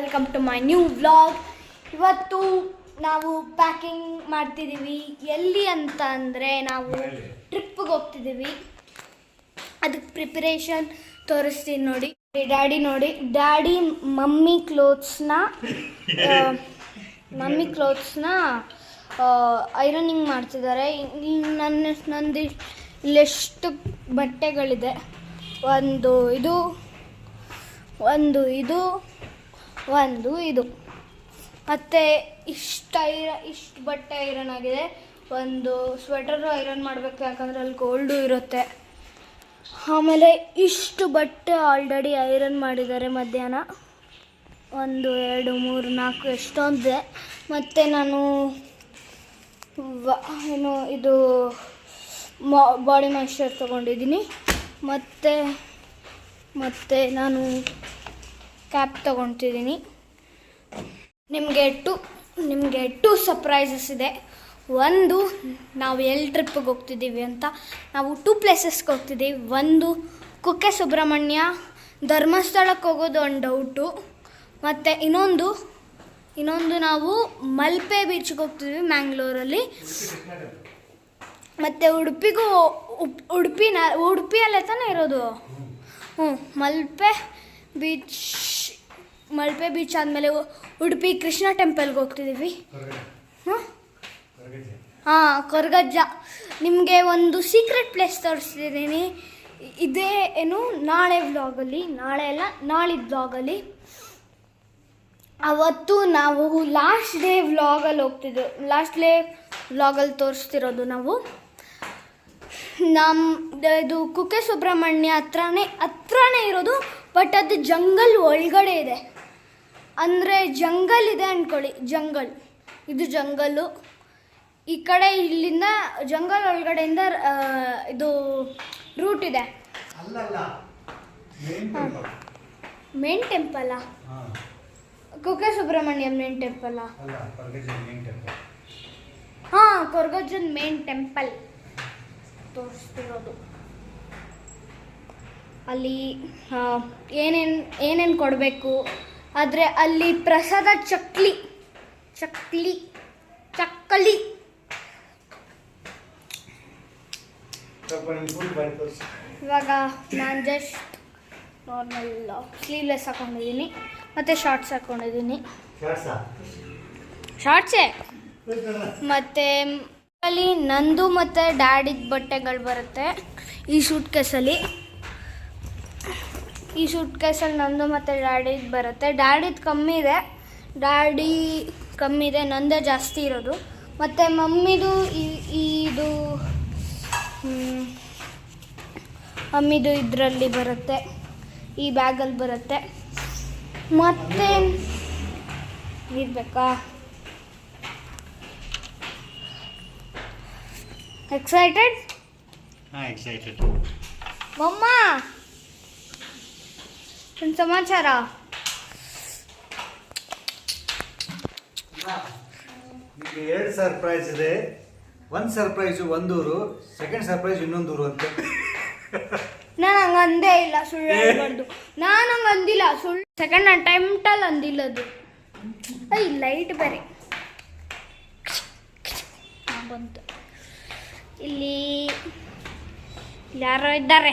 Welcome to my new vlog ಇವತ್ತು ನಾವು packing ಮಾಡ್ತಿದ್ದೀವಿ. ಎಲ್ಲಿ ಅಂತ ಅಂದರೆ ನಾವು ಟ್ರಿಪ್ಪಿಗೆ ಹೋಗ್ತಿದ್ದೀವಿ. ಅದಕ್ಕೆ ಪ್ರಿಪರೇಷನ್ ತೋರಿಸ್ತೀನಿ ನೋಡಿ. ಡ್ಯಾಡಿ ನೋಡಿ. ಡ್ಯಾಡಿ ಮಮ್ಮಿ ಕ್ಲೋತ್ಸ್ನ ಮಮ್ಮಿ ಕ್ಲೋತ್ಸ್ನ ಐರನಿಂಗ್ ಮಾಡ್ತಿದ್ದಾರೆ. ನನ್ನ ನಂದು ಇಲ್ಲೆಷ್ಟು ಬಟ್ಟೆಗಳಿದೆ. ಒಂದು ಇದು ಒಂದು ಇದು ಒಂದು ಇದು. ಮತ್ತು ಇಷ್ಟು ಐರ ಇಷ್ಟು ಬಟ್ಟೆ ಐರನ್ ಆಗಿದೆ. ಒಂದು ಸ್ವೆಟರು ಐರನ್ ಮಾಡಬೇಕು, ಯಾಕಂದರೆ ಅಲ್ಲಿ ಗೋಲ್ಡು ಇರುತ್ತೆ. ಆಮೇಲೆ ಇಷ್ಟು ಬಟ್ಟೆ ಆಲ್ರೆಡಿ ಐರನ್ ಮಾಡಿದ್ದಾರೆ ಮಧ್ಯಾಹ್ನ. ಒಂದು, ಎರಡು, ಮೂರು, ನಾಲ್ಕು, ಎಷ್ಟೊಂದಿದೆ. ಮತ್ತು ನಾನು ಏನು ಇದು ಬಾಡಿ ಮಾಯಿಶ್ಚರ್ ತೊಗೊಂಡಿದ್ದೀನಿ. ಮತ್ತು ಮತ್ತು ನಾನು ಕ್ಯಾಪ್ ತೊಗೊತಿದ್ದೀನಿ. ನಿಮಗೆ ಟು ನಿಮಗೆ ಟು ಸರ್ಪ್ರೈಸಸ್ ಇದೆ. ಒಂದು, ನಾವು ಎಲ್ಲಿ ಟ್ರಿಪ್ಪಿಗೆ ಹೋಗ್ತಿದ್ದೀವಿ ಅಂತ. ನಾವು ಟೂ ಪ್ಲೇಸಸ್ಗೆ ಹೋಗ್ತಿದ್ದೀವಿ. ಒಂದು, ಕುಕ್ಕೆ ಸುಬ್ರಹ್ಮಣ್ಯ, ಧರ್ಮಸ್ಥಳಕ್ಕೆ ಹೋಗೋದು ಒಂದು ಡೌಟು ಮತ್ತು ಇನ್ನೊಂದು ಇನ್ನೊಂದು ನಾವು ಮಲ್ಪೆ ಬೀಚ್ಗೆ ಹೋಗ್ತಿದ್ವಿ ಮ್ಯಾಂಗ್ಳೂರಲ್ಲಿ ಮತ್ತು ಉಡುಪಿಗೂ ಉಪ್- ಉಡುಪಿನ, ಉಡುಪಿಯಲ್ಲೇ ತಾನೇ ಇರೋದು? ಹ್ಞೂ ಮಲ್ಪೆ ಬೀಚ್ ಮಲ್ಪೆ ಬೀಚ್ ಆದಮೇಲೆ ಉಡುಪಿ ಕೃಷ್ಣ ಟೆಂಪಲ್ಗೆ ಹೋಗ್ತಿದ್ದೀವಿ. ಹಾಂ ಹಾಂ ಕೊರಗಜ್ಜ. ನಿಮಗೆ ಒಂದು ಸೀಕ್ರೆಟ್ ಪ್ಲೇಸ್ ತೋರಿಸ್ತಿದ್ದೀನಿ. ಇದೇ ಏನು? ನಾಳೆ ವ್ಲಾಗಲ್ಲಿ ನಾಳೆ ಅಲ್ಲ ನಾಳಿದ್ದು ವ್ಲಾಗಲ್ಲಿ ಅವತ್ತು ನಾವು ಲಾಸ್ಟ್ ಡೇ ವ್ಲಾಗಲ್ಲಿ ಹೋಗ್ತಿದ್ದೆವು ಲಾಸ್ಟ್ ಡೇ ವ್ಲಾಗಲ್ಲಿ ತೋರಿಸ್ತಿರೋದು ನಾವು. ನಮ್ಮ ಇದು ಕುಕ್ಕೆ ಸುಬ್ರಹ್ಮಣ್ಯ ಹತ್ರನೇ ಹತ್ರನೇ ಇರೋದು ಬಟ್ ಅದು ಜಂಗಲ್ ಒಳಗಡೆ ಇದೆ. ಅಂದರೆ ಜಂಗಲ್ ಇದೆ ಅಂದ್ಕೊಳ್ಳಿ ಜಂಗಲ್. ಇದು ಜಂಗಲ್ಲು ಈ ಕಡೆ ಇಲ್ಲಿಂದ ಜಂಗಲ್ ಒಳಗಡೆಯಿಂದ ಇದು ರೂಟ್ ಇದೆ. ಮೇನ್ ಟೆಂಪಲ್ ಮೇನ್ ಟೆಂಪಲ್ಲ ಕುಕ್ಕೆ ಸುಬ್ರಹ್ಮಣ್ಯಂ ಮೇನ್ ಟೆಂಪಲ್ಲ ಹಾಂ ಕೊರ್ಗಜ್ಜನ್ ಮೇನ್ ಟೆಂಪಲ್ ತೋರಿಸ್ತಿರೋದು. ಅಲ್ಲಿ ಏನೇನು ಏನೇನು ಕೊಡಬೇಕು? ಆದರೆ ಅಲ್ಲಿ ಪ್ರಸಾದ ಚಕ್ಲಿ ಚಕ್ಲಿ ಚಕ್ಕಲಿ. ಇವಾಗ ನಾನು ಜಸ್ಟ್ ನಾರ್ಮಲ್ ಸ್ಲೀವ್ಲೆಸ್ ಹಾಕೊಂಡಿದ್ದೀನಿ ಮತ್ತು ಶಾರ್ಟ್ಸ್ ಹಾಕೊಂಡಿದ್ದೀನಿ. ಶಾರ್ಟ್ಸಾ ಶಾರ್ಟ್ಸೇ ಮತ್ತು ಅಲ್ಲಿ ನಂದು ಮತ್ತು ಡ್ಯಾಡಿದ ಬಟ್ಟೆಗಳು ಬರುತ್ತೆ ಈ ಸೂಟ್ ಕೇಸಲ್ಲಿ ಈ ಶೂಟ್ ಕೇಸಲ್ಲಿ ನಂದು ಮತ್ತು ಡ್ಯಾಡಿದ್ ಬರುತ್ತೆ. ಡ್ಯಾಡಿದ್ ಕಮ್ಮಿ ಇದೆ. ಡ್ಯಾಡಿ ಕಮ್ಮಿ ಇದೆ ನಂದೇ ಜಾಸ್ತಿ ಇರೋದು. ಮತ್ತು ಮಮ್ಮಿದು ಈ- ಇದು ಮಮ್ಮಿದು ಇದರಲ್ಲಿ ಬರುತ್ತೆ. ಈ ಬ್ಯಾಗಲ್ಲಿ ಬರುತ್ತೆ. ಮತ್ತು ಇರಬೇಕಾ? ಎಕ್ಸೈಟೆಡ್ ಹಾಂ ಎಕ್ಸೈಟೆಡ್ ಮಮ್ಮ! ಒಂದು ಸಮಾಚಾರ? ನಿಮಗೆ ಎರಡು ಸರ್ಪ್ರೈಸ್ ಇದೆ. ಒಂದು ಸರ್ಪ್ರೈಸು ಒಂದೂರು ಸೆಕೆಂಡ್ ಸರ್ಪ್ರೈಸ್ ಇನ್ನೊಂದೂರು ಅಂತ. ನಾನು ಹಂಗೆ ಅಂದೇ ಇಲ್ಲ ಸುಳ್ಳು ಹೇಳ್ಬಾರ್ದು. ನಾನು ಹಂಗೆ ಅಂದಿಲ್ಲ ಸುಳ್ಳು ಸೆಕೆಂಡ್ ಅಟೆಂಪ್ಟಲ್ಲಿ ಅಂದಿಲ್ಲದು ಐ ಲೈಟ್ ಬೇರೆ. ಬಂತು. ಇಲ್ಲಿ ಯಾರೋ ಇದ್ದಾರೆ.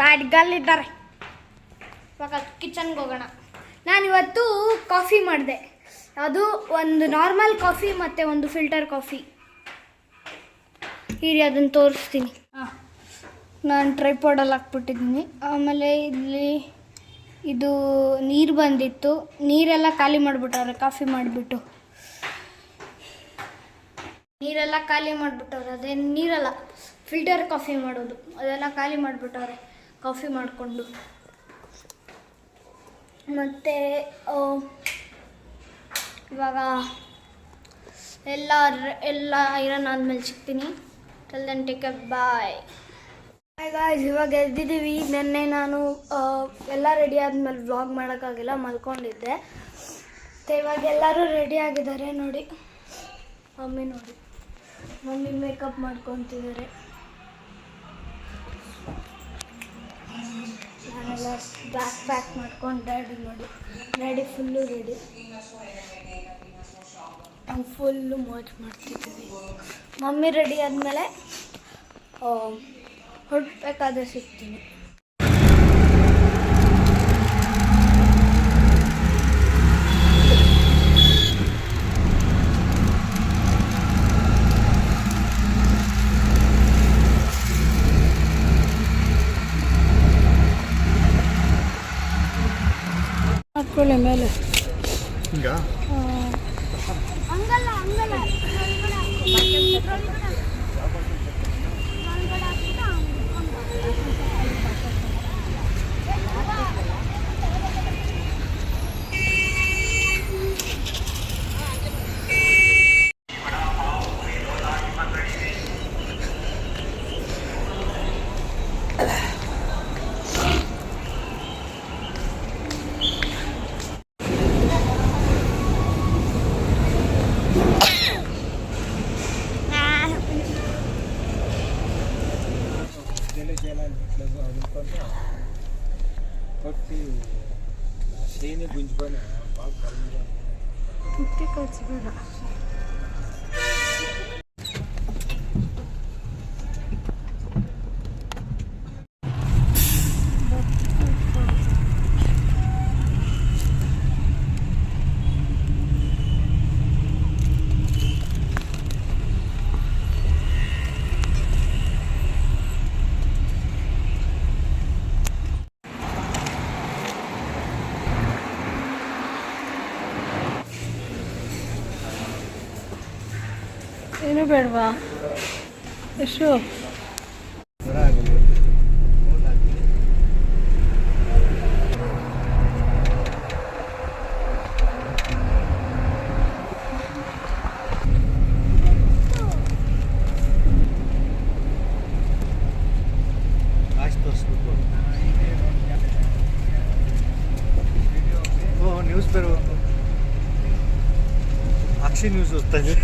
ಬ್ಯಾಡ್ಗಲ್ಲಿದ್ದಾರೆ ಇವಾಗ ಕಿಚನ್ಗೆ ಹೋಗೋಣ. ನಾನಿವತ್ತು ಕಾಫಿ ಮಾಡಿದೆ. ಅದು ಒಂದು ನಾರ್ಮಲ್ ಕಾಫಿ ಮತ್ತು ಒಂದು ಫಿಲ್ಟರ್ ಕಾಫಿ ಹೀರಿ ಅದನ್ನು ತೋರಿಸ್ತೀನಿ. ಹಾಂ. ನಾನು ಟ್ರೈಪಾಡಲ್ಲಿ ಹಾಕ್ಬಿಟ್ಟಿದ್ದೀನಿ. ಆಮೇಲೆ ಇಲ್ಲಿ ಇದು ನೀರು ಬಂದಿತ್ತು. ನೀರೆಲ್ಲ ಖಾಲಿ ಮಾಡಿಬಿಟ್ಟವ್ರೆ ಕಾಫಿ ಮಾಡಿಬಿಟ್ಟು. ನೀರೆಲ್ಲ ಖಾಲಿ ಮಾಡಿಬಿಟ್ಟವ್ರೆ ಅದೇ ನೀರಲ್ಲ. ಫಿಲ್ಟರ್ ಕಾಫಿ ಮಾಡೋದು. ಅದೆಲ್ಲ ಖಾಲಿ ಮಾಡಿಬಿಟ್ಟವ್ರೆ ಕಾಫಿ ಮಾಡಿಕೊಂಡು. ಮತ್ತು ಇವಾಗ ಎಲ್ಲ ಎಲ್ಲ ಐರನ್ ಆದಮೇಲೆ ಸಿಗ್ತೀನಿ. ಟೆಲ್ ಟೇಕ್ ಬಾಯ್ ಗಾಯ್ಸ್ ಇವಾಗ ಎದ್ದಿದ್ದೀವಿ. ನಿನ್ನೆ ನಾನು ಎಲ್ಲ ರೆಡಿ ಆದಮೇಲೆ ವ್ಲಾಗ್ ಮಾಡೋಕ್ಕಾಗಿಲ್ಲ, ಮಲ್ಕೊಂಡಿದ್ದೆ. ಮತ್ತು ಇವಾಗ ಎಲ್ಲರೂ ರೆಡಿ ಆಗಿದ್ದಾರೆ ನೋಡಿ. ಮಮ್ಮಿ ನೋಡಿ. ಮಮ್ಮಿ ಮೇಕಪ್ ಮಾಡ್ಕೊತಿದ್ದಾರೆ. ನಾನೆಲ್ಲ ಬ್ಯಾಗ್ ಪ್ಯಾಕ್ ಮಾಡ್ಕೊಂಡು ರೆಡಿ ನೋಡಿ. ರೆಡಿ ಫುಲ್ಲು ರೆಡಿ ನಾವು ಫುಲ್ಲು ಮೋಜ್ ಮಾಡ್ತಿದ್ದೀವಿ ಮಮ್ಮಿ ರೆಡಿ ಆದಮೇಲೆ ಹೊರಡ್ಬೇಕಾದ್ರೆ ಸಿಗ್ತೀನಿ. ಹಾಕೊಳ್ಳಿ ಮೇಲೆ. ಹಿಂಗ? ಹಂಗಲ್ಲ ಹಂಗಲ್ಲ. పుట్టే ఖర్చు కూడా ಏನು ಬೇಡವಾ? ಎಷ್ಟು ನ್ಯೂಸ್ ಪೇಪರ್ ಅಕ್ಷಿ ನ್ಯೂಸ್ ಓದ್ತಾ ಇದೆ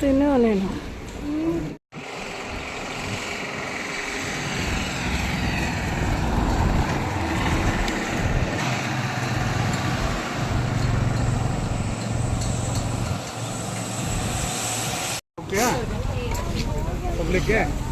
tên nữa này nọ Public, yeah.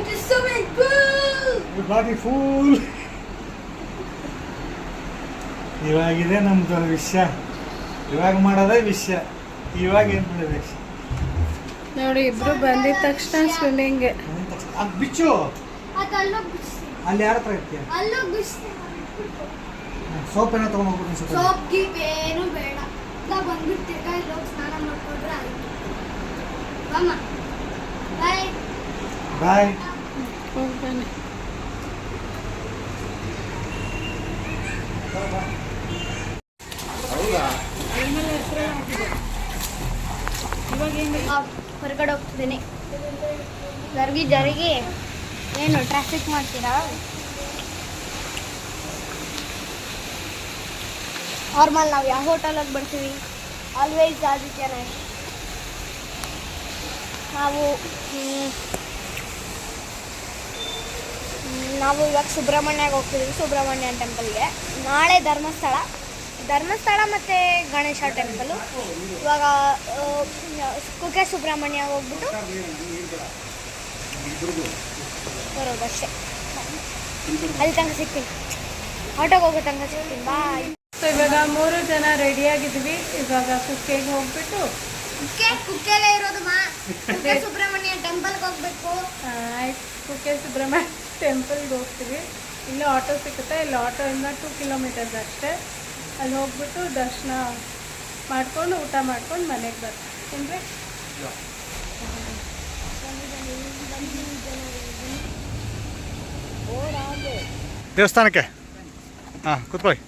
We are going to swimming pool. bloody fool! ಇವಾಗಿದೆ ನಮ್ದು ವಿಷಯ. ಇವಾಗ ಮಾಡೋದೇ ವಿಷಯ. ಇವಾಗ ಏನು ಮಾಡಬೇಕು? ನೋಡಿ ಇಬ್ರು ಬಂದಿದ ತಕ್ಷಣ ಸ್ವಿಮ್ಮಿಂಗ್ ಅದು ಬಿಚ್ಚು. ಅಲ್ಲಿ ಯಾರ ಹತ್ರ ಇರ್ತೀಯ? ಸೋಪ್ ಏನೋ ತಗೊಂಡು ಹೋಗ್ಬಿಟ್ಟು ಸೋಪ್ ಗೀಪ್ ಏನು ಬೇಡ. ಬಂದ್ಬಿಟ್ಟು ತಿರ್ಗಾ ಇಲ್ಲಿ ಹೋಗಿ ಸ್ನಾನ ಮಾಡ್ಕೊಂಡ್ರೆ ಆಯ್ತು. ಬಾಯ್ ಬಾಯ್ ಹೋಗಿ ಬನ್ನಿ ಹೌದಾ ಆ, ಹೊರಗಡೆ ಹೋಗ್ತಿದ್ದೀನಿ. ಜರುಗಿ ಜರುಗಿ ಏನು ಟ್ರಾಫಿಕ್ ಮಾಡ್ತೀರಾ? ನಾರ್ಮಲ್ ನಾವು ಯಾವ ಹೋಟೆಲಿಗೆ ಬರ್ತೀವಿ? ಆಲ್ವೇಸ್ ಆದಿತ್ಯನೇ ನಾವು ಮ್, ಮ್, ನಾವು ಇವಾಗ ಸುಬ್ರಹ್ಮಣ್ಯಗೆ ಹೋಗ್ತಿದ್ದೀವಿ ಸುಬ್ರಹ್ಮಣ್ಯ ಟೆಂಪಲ್ಗೆ. ನಾಳೆ ಧರ್ಮಸ್ಥಳ. ಧರ್ಮಸ್ಥಳ ಮತ್ತು ಗಣೇಶ ಟೆಂಪಲು. ಇವಾಗ ಕುಕ್ಕೆ ಸುಬ್ರಹ್ಮಣ್ಯ ಹೋಗ್ಬಿಟ್ಟು ಬರೋದು ಅಷ್ಟೇ. ಅಲ್ಲಿ ತನಕ ಸಿಗ್ತೀನಿ. ಆಟೋಗೆ ಹೋಗೋ ತನಕ ಸಿಗ್ತೀನಿ. ಬಾಯ್ ಸೊ ಇವಾಗ ಮೂರು ಜನ ರೆಡಿಯಾಗಿದ್ವಿ ಇವಾಗ ಕುಕ್ಕೆಗೆ ಹೋಗ್ಬಿಟ್ಟು ಕುಕ್ಕೆ ಕುಕ್ಕೆಲ್ಲೇ ಇರೋದು ಮಾ. ಕುಕ್ಕೆ ಸುಬ್ರಹ್ಮಣ್ಯ ಟೆಂಪಲ್ಗೆ ಹೋಗ್ಬೇಕು. ಆಯ್ತು. ಕುಕ್ಕೆ ಸುಬ್ರಹ್ಮಣ್ಯ ಟೆಂಪಲ್ಗೆ ಹೋಗ್ತೀವಿ. ಇಲ್ಲ ಆಟೋ ಸಿಗುತ್ತೆ. ಇಲ್ಲಿ ಇಂದ ಟೂ ಕಿಲೋಮೀಟರ್ಸ್ ಅಷ್ಟೇ. ಅಲ್ಲಿ ಹೋಗ್ಬಿಟ್ಟು ದರ್ಶನ ಮಾಡ್ಕೊಂಡು, ಊಟ ಮಾಡ್ಕೊಂಡು ಮನೆಗೆ ಬರ್ತೀವಿ. ಅಂದರೆ ದೇವಸ್ಥಾನಕ್ಕೆ? ಹಾಂ, ಕೂತ್ಕೊಳ್ಳಿ.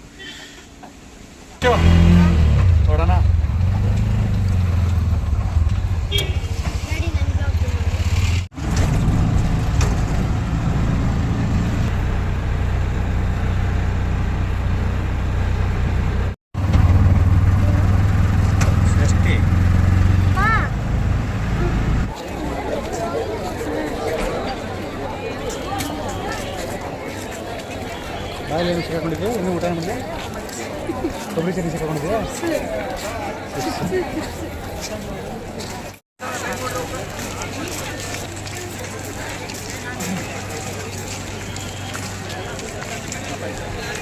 ಏನು ಸಿಕ್ಕಾಕೊಂಡಿದ್ದೆ ಇನ್ನೂ ಊಟ ಮಾಡಿದೆ ಕೊಬ್ಬರಿ ಚಟ್ನಿ ಸಿಕ್ಕಾಕೊಂಡಿದ್ದೆ ಬಿಡ್ಕೊ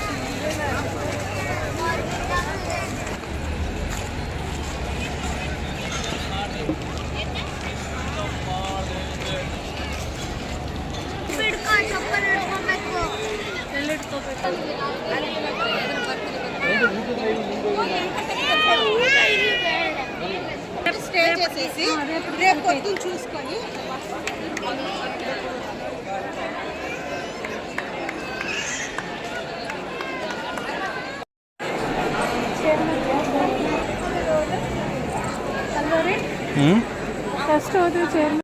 రేపు పొద్దున్న చూసుకొని. First chairman.